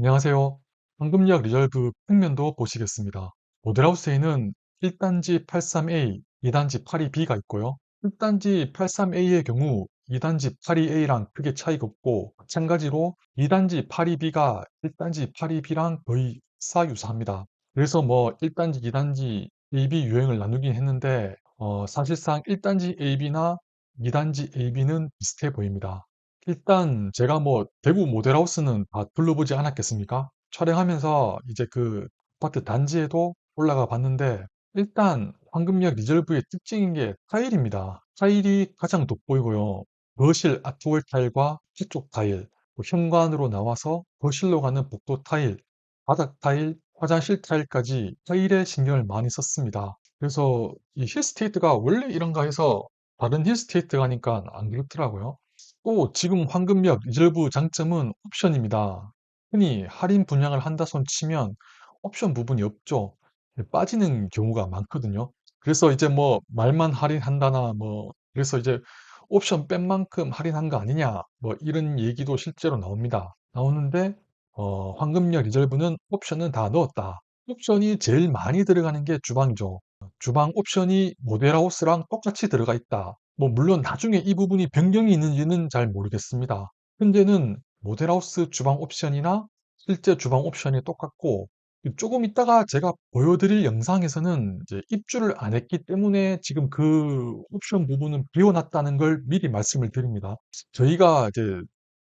안녕하세요. 황금역 리절브 평면도 보시겠습니다. 모델하우스에는 1단지 83A, 2단지 82B가 있고요. 1단지 83A의 경우 2단지 82A랑 크게 차이가 없고 마찬가지로 2단지 82B가 1단지 82B랑 거의 사유사합니다. 그래서 뭐 1단지, 2단지 AB 유형을 나누긴 했는데 어, 사실상 1단지 AB나 2단지 AB는 비슷해 보입니다. 일단 제가 뭐 대구 모델하우스는 다 둘러보지 않았겠습니까? 촬영하면서 이제 그 아파트 단지에도 올라가 봤는데 일단 황금역 리절브의 특징인 게 타일입니다. 타일이 가장 돋보이고요. 거실 아트월 타일과 뒤쪽 타일, 뭐 현관으로 나와서 거실로 가는 복도 타일, 바닥 타일, 화장실 타일까지 타일에 신경을 많이 썼습니다. 그래서 이 힐스테이트가 원래 이런가 해서 다른 힐스테이트 가니까 안 그렇더라고요. 또 지금 황금역 리절브 장점은 옵션입니다. 흔히 할인 분양을 한다 손 치면 옵션 부분이 없죠. 네, 빠지는 경우가 많거든요. 그래서 이제 뭐 말만 할인한다나 뭐 그래서 이제 옵션 뺀 만큼 할인한 거 아니냐 뭐 이런 얘기도 실제로 나옵니다. 나오는데 어, 황금역 리절브는 옵션은 다 넣었다. 옵션이 제일 많이 들어가는 게 주방이죠. 주방 옵션이 모델하우스랑 똑같이 들어가 있다. 뭐 물론 나중에 이 부분이 변경이 있는지는 잘 모르겠습니다. 현재는 모델하우스 주방 옵션이나 실제 주방 옵션이 똑같고 조금 있다가 제가 보여드릴 영상에서는 입주를 안 했기 때문에 지금 그 옵션 부분은 비워놨다는 걸 미리 말씀을 드립니다. 저희가 이제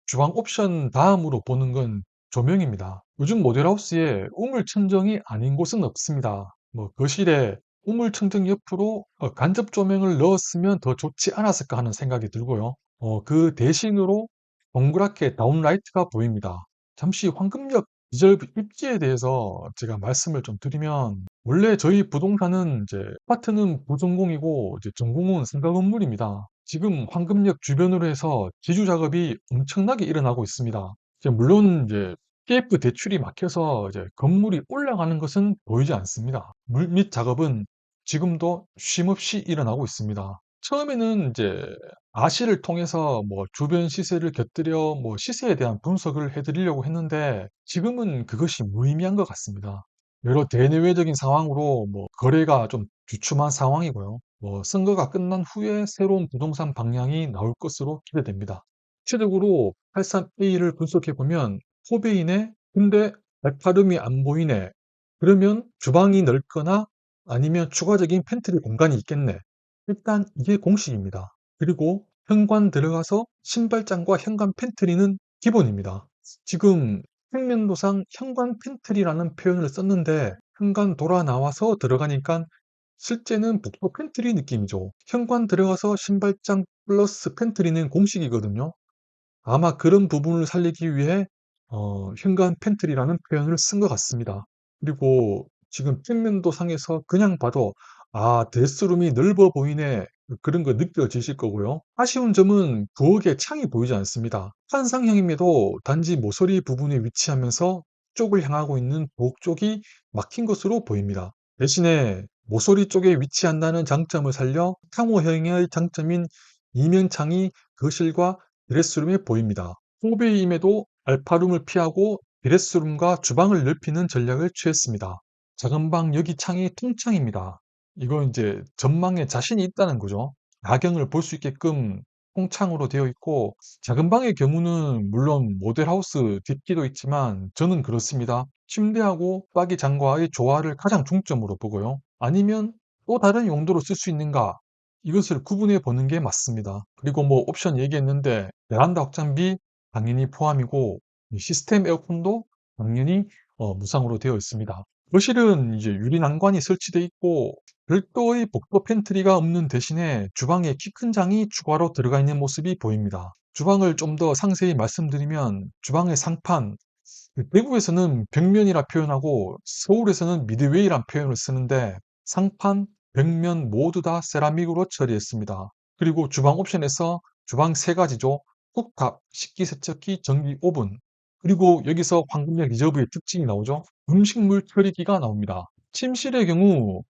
주방 옵션 다음으로 보는 건 조명입니다. 요즘 모델하우스에 우물 천정이 아닌 곳은 없습니다. 뭐 거실에 우물 천정 옆으로 어, 간접 조명을 넣었으면 더 좋지 않았을까 하는 생각이 들고요. 어, 그 대신으로 동그랗게 다운라이트가 보입니다. 잠시 황금역 디젤브 입지에 대해서 제가 말씀을 좀 드리면 원래 저희 부동산은 이제 아파트는 부전공이고 이제 전공은 상가 건물입니다. 지금 황금역 주변으로 해서 지주 작업이 엄청나게 일어나고 있습니다. 이제 물론 이제 PF 대출이 막혀서 이제 건물이 올라가는 것은 보이지 않습니다. 물밑 작업은 지금도 쉼없이 일어나고 있습니다. 처음에는 이제 아시를 통해서 뭐 주변 시세를 곁들여 뭐 시세에 대한 분석을 해드리려고 했는데 지금은 그것이 무의미한 것 같습니다. 여러 대내외적인 상황으로 뭐 거래가 좀 주춤한 상황이고요. 뭐 선거가 끝난 후에 새로운 부동산 방향이 나올 것으로 기대됩니다. 구체적으로 83A를 분석해 보면 포베이네 근데 알파룸이 안 보이네 그러면 주방이 넓거나 아니면 추가적인 팬트리 공간이 있겠네. 일단 이게 공식입니다. 그리고 현관 들어가서 신발장과 현관 팬트리는 기본입니다. 지금 평면도상 현관 팬트리라는 표현을 썼는데 현관 돌아 나와서 들어가니까 실제는 복도 팬트리 느낌이죠. 현관 들어가서 신발장 플러스 팬트리는 공식이거든요. 아마 그런 부분을 살리기 위해 어, 현관 팬트리라는 표현을 쓴 것 같습니다. 그리고 지금 평면도 상에서 그냥 봐도 아 데스룸이 넓어 보이네 그런 거 느껴지실 거고요. 아쉬운 점은 부엌에 창이 보이지 않습니다. 환상형임에도 단지 모서리 부분에 위치하면서 쪽을 향하고 있는 부엌 쪽이 막힌 것으로 보입니다. 대신에 모서리 쪽에 위치한다는 장점을 살려 탕호형의 장점인 이면창이 거실과 드레스룸에 보입니다. 호베임에도 알파룸을 피하고 드레스룸과 주방을 넓히는 전략을 취했습니다. 작은 방 여기 창이 통창입니다. 이거 이제 전망에 자신이 있다는 거죠. 야경을 볼 수 있게끔 통창으로 되어 있고 작은 방의 경우는 물론 모델하우스 뒷기도 있지만 저는 그렇습니다. 침대하고 빠기 장과의 조화를 가장 중점으로 보고요. 아니면 또 다른 용도로 쓸 수 있는가 이것을 구분해 보는 게 맞습니다. 그리고 뭐 옵션 얘기했는데 베란다 확장비 당연히 포함이고 시스템 에어컨도 당연히 어, 무상으로 되어 있습니다. 거실은 이제 유리 난관이 설치되어 있고 별도의 복도 팬트리가 없는 대신에 주방에 키 큰 장이 추가로 들어가 있는 모습이 보입니다. 주방을 좀 더 상세히 말씀드리면 주방의 상판 대구에서는 벽면이라 표현하고 서울에서는 미드웨이란 표현을 쓰는데 상판, 벽면 모두 다 세라믹으로 처리했습니다. 그리고 주방 옵션에서 주방 세 가지죠. 쿡탑, 식기세척기, 전기 오븐, 그리고 여기서 황금역 리저브의 특징이 나오죠. 음식물 처리기가 나옵니다. 침실의 경우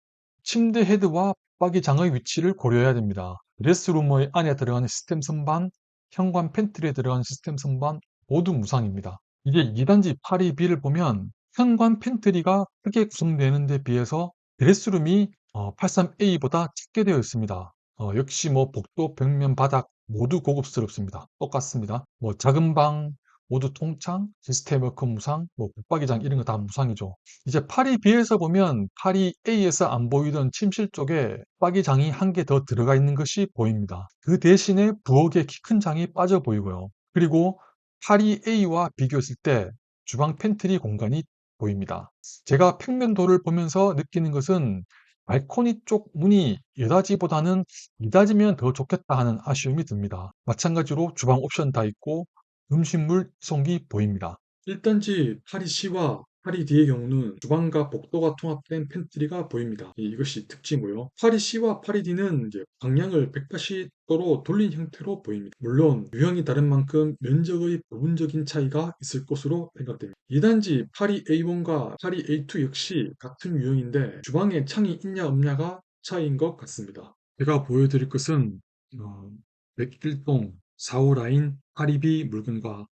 침대 헤드와 붙박이장의 위치를 고려해야 됩니다. 레스룸의 안에 들어가는 시스템 선반, 현관 팬트리에 들어가는 시스템 선반 모두 무상입니다. 이게 2단지 822를 보면 현관 팬트리가 크게 구성되는 데 비해서 드레스룸이 83A보다 작게 되어 있습니다. 어, 역시 뭐 복도, 벽면, 바닥 모두 고급스럽습니다. 똑같습니다. 뭐 작은 방, 모두 통창, 시스템 워크 무상, 뭐 붙박이장 이런 거 다 무상이죠. 이제 82B에서 보면 82A에서 안 보이던 침실 쪽에 붙박이장이 한 개 더 들어가 있는 것이 보입니다. 그 대신에 부엌에 키 큰 장이 빠져 보이고요. 그리고 82A와 비교했을 때 주방 팬트리 공간이 보입니다. 제가 평면도를 보면서 느끼는 것은 발코니 쪽 문이 4다지보다는 2다지면 더 좋겠다 하는 아쉬움이 듭니다. 마찬가지로 주방 옵션 다 있고 음식물 이송기 보입니다. 1단지 82C와 82D의 경우는 주방과 복도가 통합된 팬트리가 보입니다. 이- 이것이 특징이고요. 82C와 82D는 이제 방향을 180도로 돌린 형태로 보입니다. 물론 유형이 다른 만큼 면적의 부분적인 차이가 있을 것으로 생각됩니다. 2단지 82A1과 82A2 역시 같은 유형인데 주방에 창이 있냐 없냐가 차이인 것 같습니다. 제가 보여드릴 것은 어, 101동 4호 라인 82B 물건과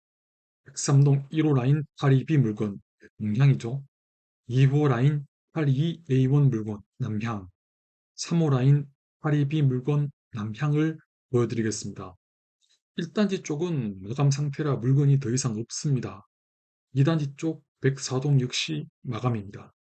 103동 1호 라인 82B 물건 동향이죠. 2호 라인 82A1 물건 남향 3호 라인 82B 물건 남향을 보여드리겠습니다. 1단지 쪽은 마감 상태라 물건이 더 이상 없습니다. 2단지 쪽 104동 역시 마감입니다.